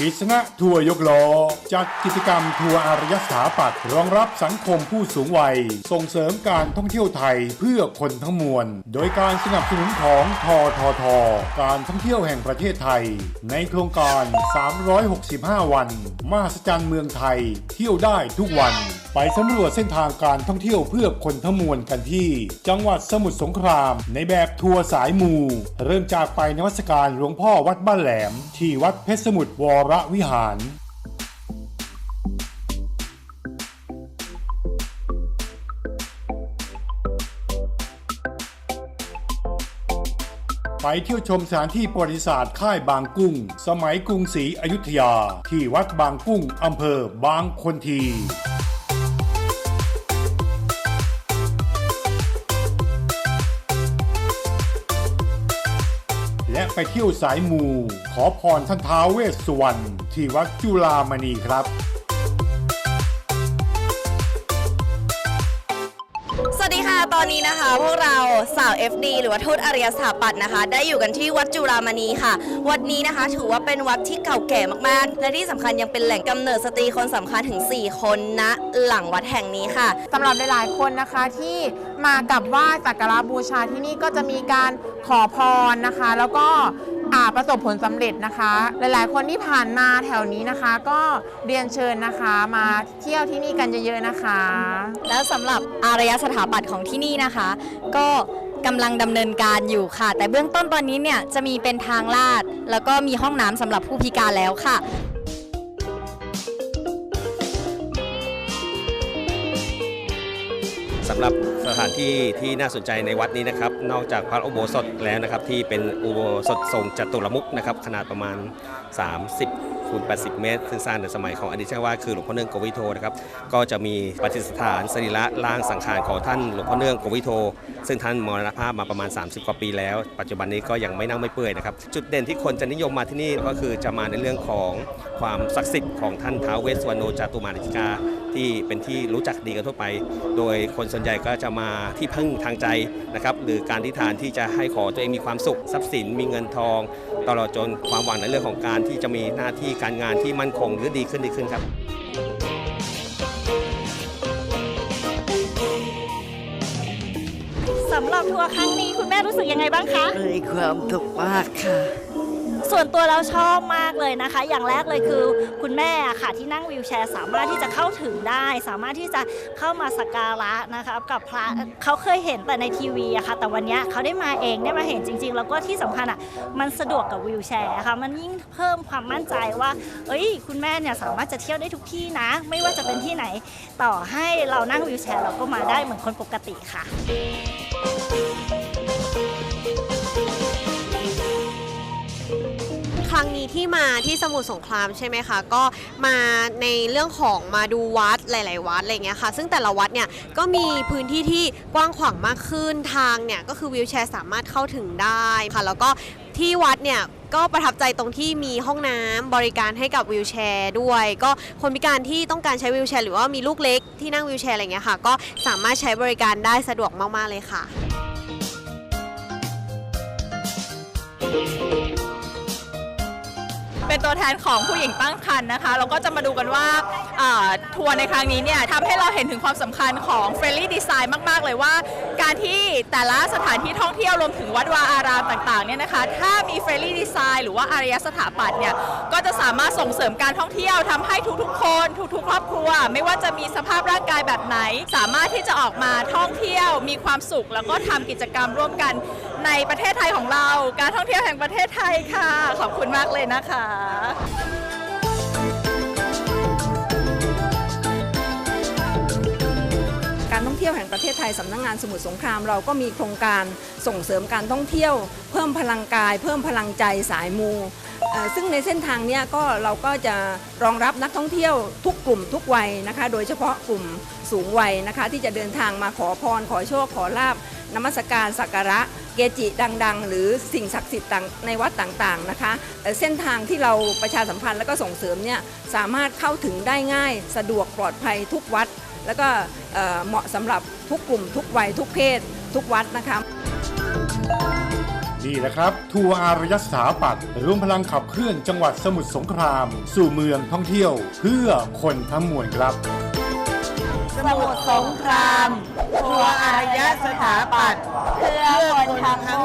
กิษณะทัวร์ยกล้อ จัดกิจกรรมทัวร์อารยสถาปัตย์รองรับสังคมผู้สูงวัย ส่งเสริมการท่องเที่ยวไทยเพื่อคนทั้งมวล โดยการสนับสนุนของททท การท่องเที่ยวแห่งประเทศไทย ในโครงการ 365 วัน มหัศจรรย์เมืองไทย เที่ยวได้ทุกวัน ไปสำรวจเส้นทางการท่องเที่ยวเพื่อคนทั้งมวลกันที่ จังหวัดสมุทรสงคราม ในแบบทัวร์สายมู เริ่มจากไปนวัสการหลวงพ่อวัดบ้านแหลม ที่วัดเพชรสมุทรวรวิหารไปเที่ยวชมสถานที่ประวัติศาสตร์ค่ายบางกุ้ง สมัยกรุงศรีอยุธยา ที่วัดบางกุ้งอำเภอบางคนที ไปเที่ยวสายมู ขอพรท่านท้าวเวสสุวรรณที่วัดจุฬามณีครับ ตอนนี้นะคะ พวกเราสาว FD หรือว่าทูตอารยสถาปัตย์นะคะ ได้อยู่กันที่วัดจุฬามณีค่ะ วัดนี้นะคะ ถือว่าเป็นวัดที่เก่าแก่มากๆ และที่สำคัญยังเป็นแหล่งกำเนิดสตรีคนสำคัญถึง 4 คนณหลังวัดแห่งนี้ค่ะสำหรับหลายๆคนนะคะที่มากับว่าสักการะบูชาที่นี่ก็จะมีการขอพรนะคะ แล้วก็ ประสบผลสำเร็จนะคะ หลายๆ คนที่ผ่านมาแถวนี้นะคะ ก็เรียนเชิญนะคะมาเที่ยวที่นี่กันเยอะๆนะคะ แล้วสำหรับอารยสถาปัตย์ของที่นี่นะคะ ก็กำลังดำเนินการอยู่ค่ะ แต่เบื้องต้นตอนนี้เนี่ยจะมีเป็นทางลาด แล้วก็มีห้องน้ำสำหรับผู้พิการแล้วค่ะ สำหรับสถานที่ที่น่าสนใจในวัดนี้นะครับ นอกจากพระอุโบสถแล้วนะครับ ที่เป็นอุโบสถทรงจัตุรมุขนะครับ ขนาดประมาณ 30คูณ80 เมตร ซึ่งสร้างในสมัยของอดีตเจ้าวาดคือหลวงพ่อเนื่องโกวิโทนะครับ ก็จะมีปฏิสถานสรีระร่างสังขารของท่านหลวงพ่อเนื่องโกวิโท ซึ่งท่านมรณภาพมาประมาณ 30 กว่าปีแล้ว ปัจจุบันนี้ก็ยังไม่เน่าไม่เปื่อยนะครับ จุดเด่นที่คนจะนิยมมาที่นี่ก็คือจะมาในเรื่องของความศักดิ์สิทธิ์ของท่านท้าวเวสสวรรณโนจาตุมาริกา ที่เป็นที่รู้จักดีกันทั่วไป โดยคนส่วนใหญ่ก็จะมาที่พึ่งทางใจนะครับหรือการที่ฐานที่จะให้ขอตัวเองมีความสุข ทรัพย์สินมีเงินทอง ตลอดจนความหวังในเรื่องของการที่จะมีหน้าที่การงานที่มั่นคงหรือดีขึ้นดีขึ้นครับสำหรับทัวร์ครั้งนี้คุณแม่รู้สึกยังไงบ้างคะ มีความสุขมากค่ะ ส่วนตัวเราชอบมากเลยนะคะ อย่างแรกเลยคือคุณแม่ค่ะที่นั่งวีลแชร์ สามารถที่จะเข้าถึงได้ สามารถที่จะเข้ามาสักการะนะคะกับพระเขาเคยเห็นแต่ในทีวีอะค่ะ แต่วันนี้เขาได้มาเองได้มาเห็นจริง ๆ แล้วก็ที่สำคัญอะมันสะดวกกับวีลแชร์ค่ะมันยิ่งเพิ่มความมั่นใจว่า เอ้ย คุณแม่เนี่ยสามารถจะเที่ยวได้ทุกที่นะ ไม่ว่าจะเป็นที่ไหน ต่อให้เรานั่งวีลแชร์ เราก็มาได้เหมือนคนปกติค่ะ รั้งนี้ที่มาที่สมุทรสงครามใช่ไหมคะ ก็มาในเรื่องของมาดูวัดหลาย ๆ วัดอะไรเงี้ยค่ะ ซึ่งแต่ละวัดเนี่ยก็มีพื้นที่ที่กว้างขวางมากขึ้นทางเนี่ยก็คือวิวแชร์สามารถเข้าถึงได้ค่ะ แล้วก็ที่วัดเนี่ยก็ประทับใจตรงที่มีห้องน้ำบริการให้กับวิวแชร์ด้วย ก็คนพิการที่ต้องการใช้วิวแชร์หรือว่ามีลูกเล็กที่นั่งวิวแชร์อะไรเงี้ยค่ะ ก็สามารถใช้บริการได้สะดวกมาก ๆ เลยค่ะ เป็นตัวแทนของผู้หญิงตั้งครรภ์นะคะ เราก็จะมาดูกันว่าอ่า ทัวร์ในครั้งนี้เนี่ยทำให้เราเห็นถึงความสำคัญของเฟรนลี่ดีไซน์มาก ๆ เลยว่า การที่แต่ละสถานที่ท่องเที่ยวรวมถึงวัดวาอารามต่าง ๆ เนี่ยนะคะ ถ้ามีเฟรนลี่ดีไซน์หรือว่าอารยสถาปัตย์เนี่ย ก็จะสามารถส่งเสริมการท่องเที่ยวทำให้ทุก ๆ คน ทุก ๆ ครอบครัว ไม่ว่าจะมีสภาพร่างกายแบบไหน สามารถที่จะออกมาท่องเที่ยว มีความสุขแล้วก็ทำกิจกรรมร่วมกันในประเทศไทยของเรา การท่องเที่ยวแห่งประเทศไทยค่ะ ขอบคุณมากเลยนะคะ การท่องเที่ยวแห่งประเทศไทยสำนักงงานสมุทรสงครามเราก็มีโครงการส่งเสริมการท่องเที่ยว เพิ่มพลังกาย เพิ่มพลังใจสายมู ซึ่งในเส้นทางนี้ก็เราก็จะรองรับนักท่องเที่ยวทุกกลุ่มทุกวัยนะคะ โดยเฉพาะกลุ่มสูงวัยนะคะ ที่จะเดินทางมาขอพรขอโชคขอลาบ นมัสการสักการะเกจิดังๆ หรือสิ่งศักดิ์สิทธิ์ในวัดต่างๆนะคะ เส้นทางที่เราประชาสัมพันธ์และก็ส่งเสริมเนี่ยสามารถเข้าถึงได้ง่ายสะดวกปลอดภัยทุกวัด แล้วก็เหมาะสำหรับทุกกลุ่ม ทุกวัยทุกเพศ ทุกวัดนะคะนี่แหละครับ ทัวร์อารยสาปัตร่วมพลังขับเคลื่อนจังหวัดสมุทรสงคราม สู่เมืองท่องเที่ยว เพื่อคนทั้งมวลครับ สมุทรสงครามครัวอารยสถาปัตย์เพื่อคนทั้ง